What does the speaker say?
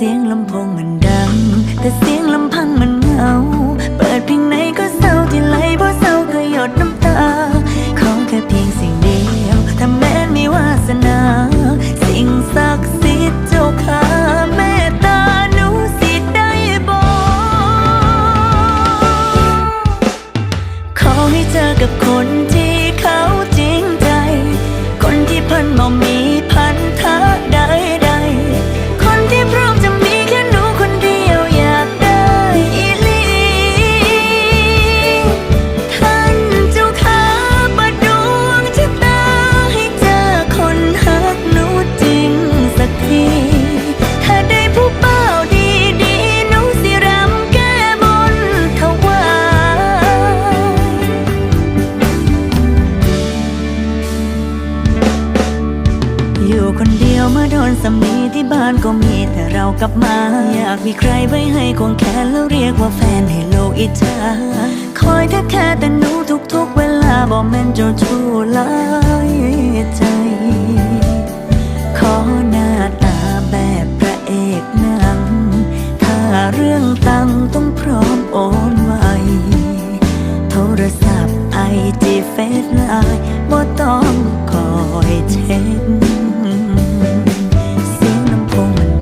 เสียงลำโพงมันดัง แต่เสียงลำพังมันเหงา เปิดเพลงไหนก็เศร้าที่ไหลเพราะเศร้าก็หยดน้ำตา ขอแค่เพียงสิ่งเดียว ถ้าแม้นมีวาสนา สิ่งศักดิ์สิทธิ์เจ้าข้าเมตตาหนูสิได้บอก ขอให้เจอกับคนที่ อยู่คนเดียวเมาโดนสำนีที่บ้านก็มีแต่เรากลับมา อยากมีใครไว้ให้ควงแขนแล้วเรียกว่าแฟนให้โลกอิจฉาคอยแค่แค่แต่หนูทุกๆเวลาบอกแม่นเจ้าชู้ลายใจ ขอหน้าตาแบบพระเอกหนัง ถ้าเรื่องตังต้องพร้อมโอนไวโทรศัพท์ไอจีเฟซไลน์บ่ต้องคอยเช็ค